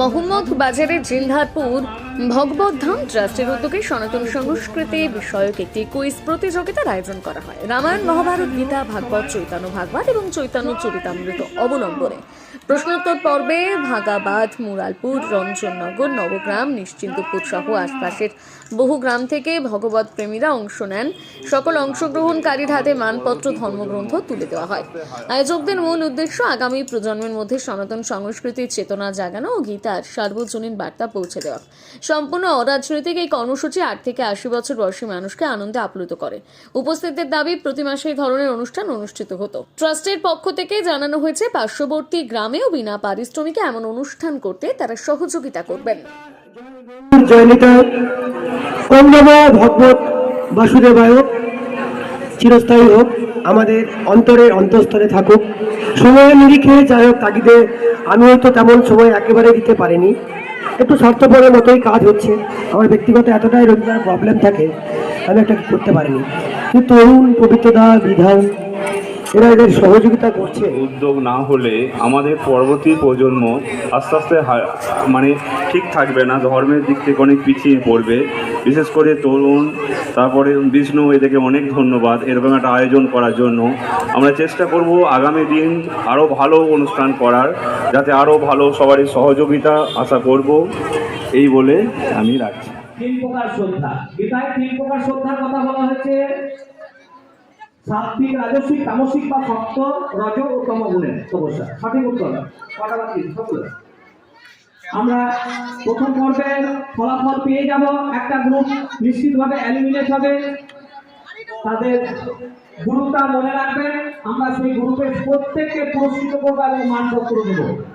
মোহাম্মদ বাজারের জিলহারপুর ভগবত ধাম ট্রাস্টের উদ্যোগে সনাতন সংস্কৃতি বিষয়ক একটি কুইজ প্রতিযোগিতার আয়োজন করা হয়। রামায়ণ, মহাভারত, গীতা, ভাগবত, চৈতন্য ভাগবত এবং চৈতন্য চরিতামৃত অবলম্বনে। প্রশ্নোত্তর পর্বে ভাগাবাদ, মুরালপুর রঞ্জননগর নবগ্রাম নিশ্চিন্তপুর সহ আশপাশের বহু গ্রাম থেকে ভগবত প্রেমীরা অংশ নেন। সকল অংশগ্রহণকারীর হাতে মানপত্র, ধর্মগ্রন্থ তুলে দেওয়া হয়। আয়োজকদের মূল উদ্দেশ্য আগামী প্রজন্মের মধ্যে সনাতন সংস্কৃতির চেতনা জাগানো ও গীতার সার্বজনীন বার্তা পৌঁছে দেওয়া। সম্পূর্ণ অরাজনৈতিক এই কর্মসূচি আট থেকে আশি বছর বয়সী মানুষকে আনন্দে আপ্লুত করে। উপস্থিতদের দাবি, প্রতি মাসে এই ধরনের অনুষ্ঠান অনুষ্ঠিত হতো। ট্রাস্টের পক্ষ থেকে জানানো হয়েছে, পার্শ্ববর্তী গ্রামেও বিনা পারিশ্রমিকে এমন অনুষ্ঠান করতে তারা সহযোগিতা করবেন। চিরস্থায়ী হোক, আমাদের অন্তরের অন্তঃস্থলে থাকুক। সময়ের নিরিখে যাই হোক তাগিদে আমি হয়তো তেমন সময় একেবারে দিতে পারিনি। একটু স্বার্থপরের মতোই কাজ হচ্ছে। আমার ব্যক্তিগত এতটাই রোজগার প্রবলেম থাকে, আমি একটা করতে পারিনি। কিন্তু তরুণ পবিত্রদা বিধান এরা এদের সহযোগিতা করছে। উদ্যোগ না হলে আমাদের পরবর্তী প্রজন্ম আস্তে আস্তে মানে ঠিক থাকবে না ধর্মের দিক থেকে অনেক পিছিয়ে পড়বে। বিশেষ করে তরুণ তারপরে বিষ্ণু এদেরকে অনেক ধন্যবাদ এরকম একটা আয়োজন করার জন্য। আমরা চেষ্টা করব আগামী দিন আরও ভালো অনুষ্ঠান করার যাতে আরও ভালো সবারই সহযোগিতা আশা করব। এই বলে আমি রাখছি। তিন প্রকার শ্রদ্ধা। গীতায় তিন প্রকার শ্রদ্ধার কথা বলা হয়েছে। সাত্বিক, রাজস্বিক তামসিক বা সপ্ত, রজ ও তম গুণের তপস্যা। সঠিক উত্তর? কটা আমরা প্রথম পর্বের ফলাফল পেয়ে যাব। একটা গ্রুপ নিশ্চিতভাবে এলিমিনেট হবে। তাদের গ্রুপটা মনে রাখবেন। আমরা সেই গ্রুপের প্রত্যেককে পুরস্কৃত করব এবং মানপত্র দেবো।